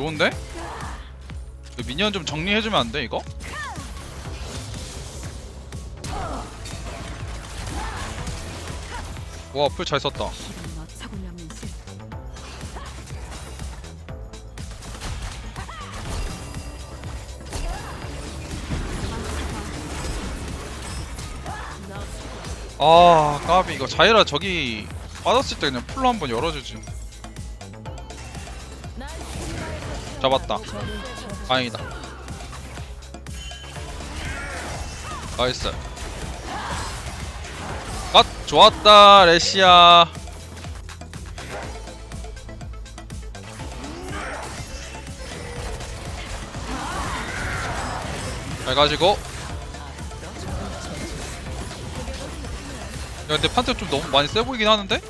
좋은데? 미니언 좀 정리해주면 안 돼 이거? 와 풀 잘 썼다 아 까비 이거 자이라 저기 빠졌을 때 그냥 풀로 한번 열어주지 잡았다. 다행이다. 나이스. 아 좋았다 레시아. 잘 가지고. 야 근데 판테 좀 너무 많이 세 보이긴 하는데?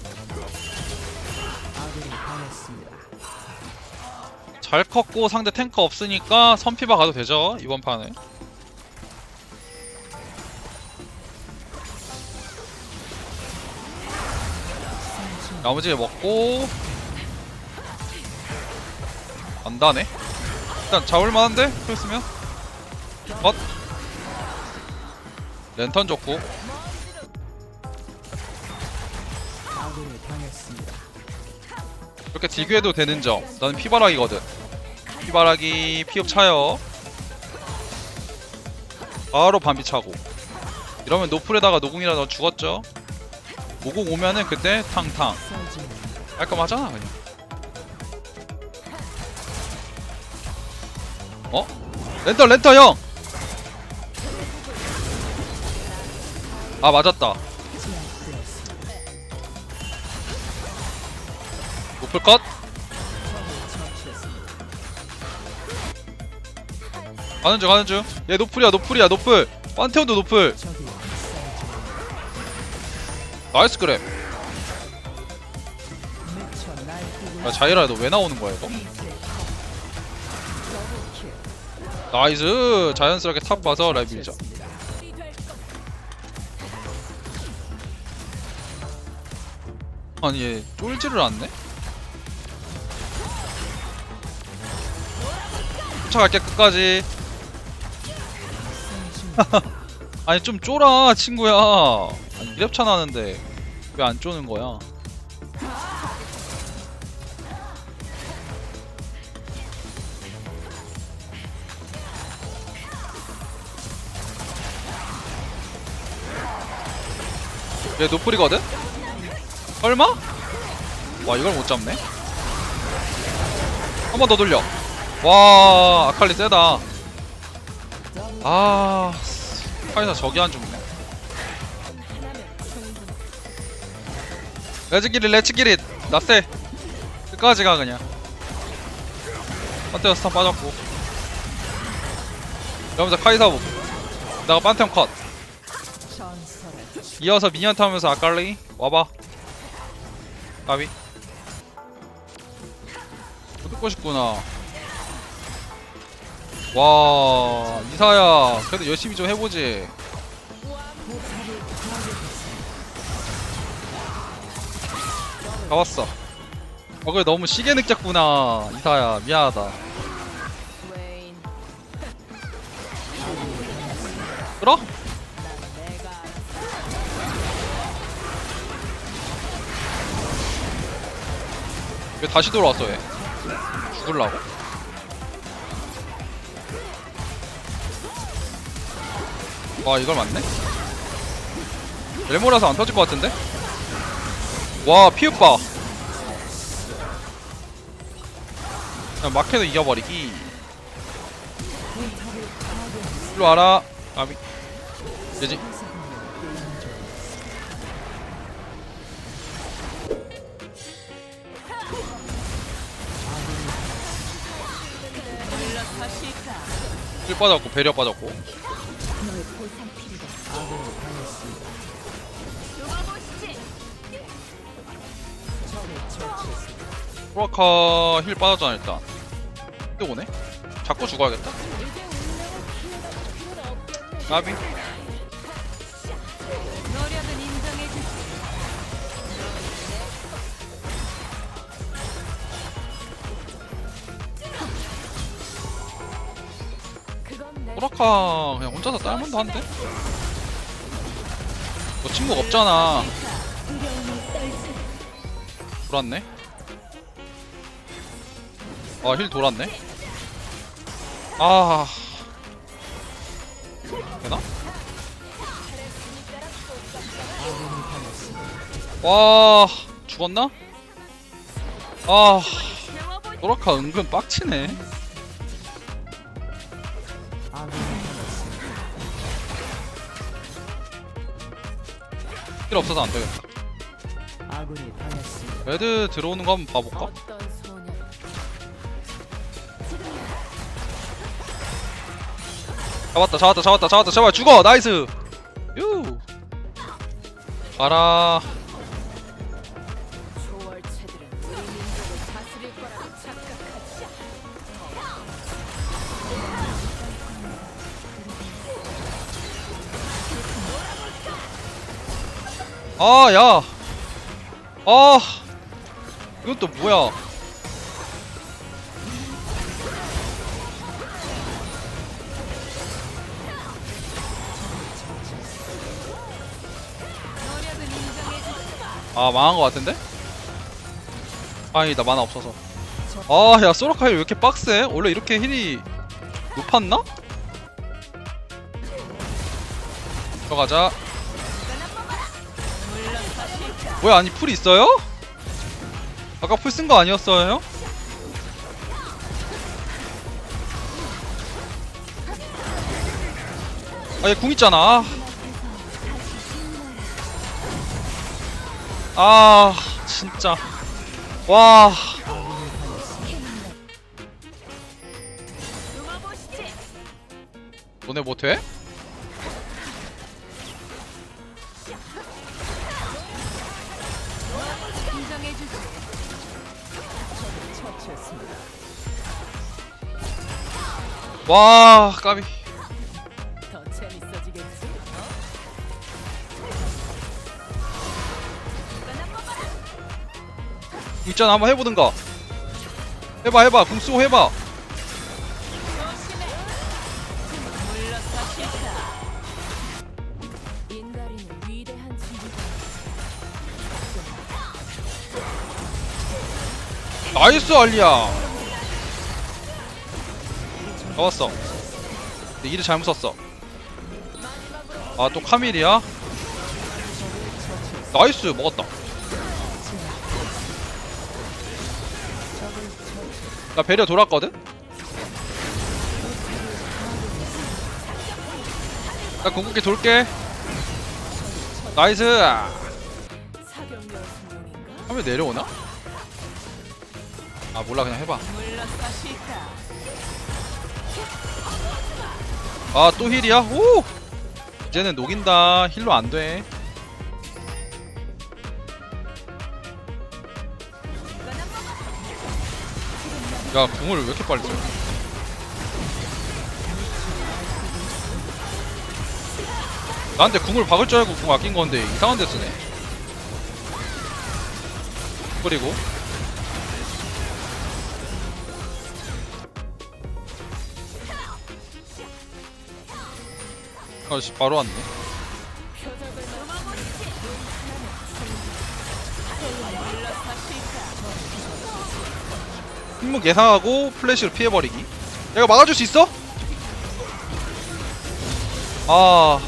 잘 컸고 상대 탱커 없으니까 선피바 가도 되죠 이번 판에. 나머지 먹고. 안 다네. 일단 잡을만한데? 그랬으면? 엇 랜턴 좋고. 이렇게 딜교해도 되는 점. 나는 피바락이거든 피바락이 피업 차요. 바로 반비 차고. 이러면 노플에다가 노궁이라 너 죽었죠? 노궁 오면은 그때 탕탕. 깔끔하잖아 그냥. 어? 렌터 렌터 형! 아 맞았다. 노플 컷 가는 중 가는 중얘 노플이야 노플이야 노플. 판테온도 노플. 나이스 그랩 야 자이라 너 왜 나오는 거야 이거? 나이스. 자연스럽게 탑 봐서 라이브 밀자. 아니 얘 쫄지를 않네? 쫓아갈게 끝까지 아니 좀 쫄아 친구야. 아니 이랩차 나는데 왜 안 쪼는 거야? 얘 노플이거든? 설마? 와 이걸 못 잡네? 한 번 더 돌려. 와 아칼리 세다. 아 카이사 저기 안 죽네 레츠기릿 레츠기릿. 나세. 끝까지 가 그냥. 판테어 스탄 빠졌고. 이러면서 카이사 보 나가 판테온 컷. 이어서 미니언 타면서 아칼리. 와봐. 까비. 듣고 싶구나 와 이사야 그래도 열심히 좀 해보지. 잡았어. 어 그래 너무 시계 늑작구나 이사야. 미안하다. 끌어? 왜 다시 돌아왔어 얘? 죽을라고? 와 이걸 맞네? 레모라서 안 터질 것 같은데? 와 피읍봐 그냥 마켓을 이겨버리기. 일로 와라. 아미 되지 힐 빠졌고 배려 빠졌고 프로카 힐 빠졌잖아 일단 또 오네? 자꾸 죽어야겠다 나비. 소라카 그냥 혼자서 딸만도 한데? 너 친구 없잖아 돌았네 아 힐 돌았네 아 되나? 와 죽었나? 아 소라카 은근 빡치네 힐 없어서 안 되겠다. 레드 들어오는 거 한번 봐볼까? 잡았다 잡았다 잡았다 잡았다. 제발 죽어 나이스. 유. 가라. 초월체들은 우리 민족을 다스릴 거라고 착각하지 아야. 아 이건 또 뭐야 아 망한 거 같은데? 아니다 만화 없어서 아야 소라카일 왜 이렇게 빡세? 원래 이렇게 힐이 높았나? 들어가자 뭐야 아니 풀 있어요? 아까 풀 쓴 거 아니었어요? 아얘궁 있잖아 아 진짜. 와. 너네 처치했습니다. 와 까비 있잖아 한번 해보든가 해봐 해봐. 궁 쓰고 해봐. 나이스 알리야. 잡았어. 근데 이를 잘못 썼어. 아 또 카밀이야? 나이스 먹었다 나 배려 돌았거든? 나 궁극기 돌게 나이스? 하면 내려오나? 아 몰라 그냥 해봐 아 또 힐이야? 오! 이제는 녹인다 힐로 안돼 야 궁을 왜 이렇게 빨리 써? 나한테 궁을 박을 줄 알고 궁 아낀 건데 이상한 데 쓰네. 그리고? 아씨 바로 왔네 침묵 예상하고 플래시로 피해버리기. 내가 막아줄 수 있어? 아.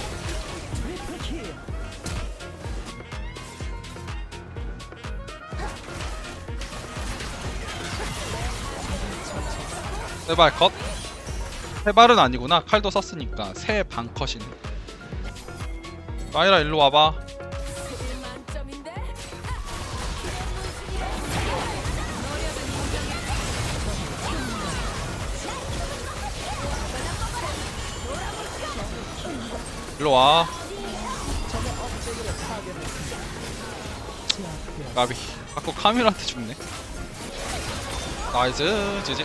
세발 컷. 세발은 아니구나. 칼도 썼으니까. 세 반 컷이네. 마이라 일로 와봐 일로 와. 까비. 아까 카메라한테 죽네. 나이스 지지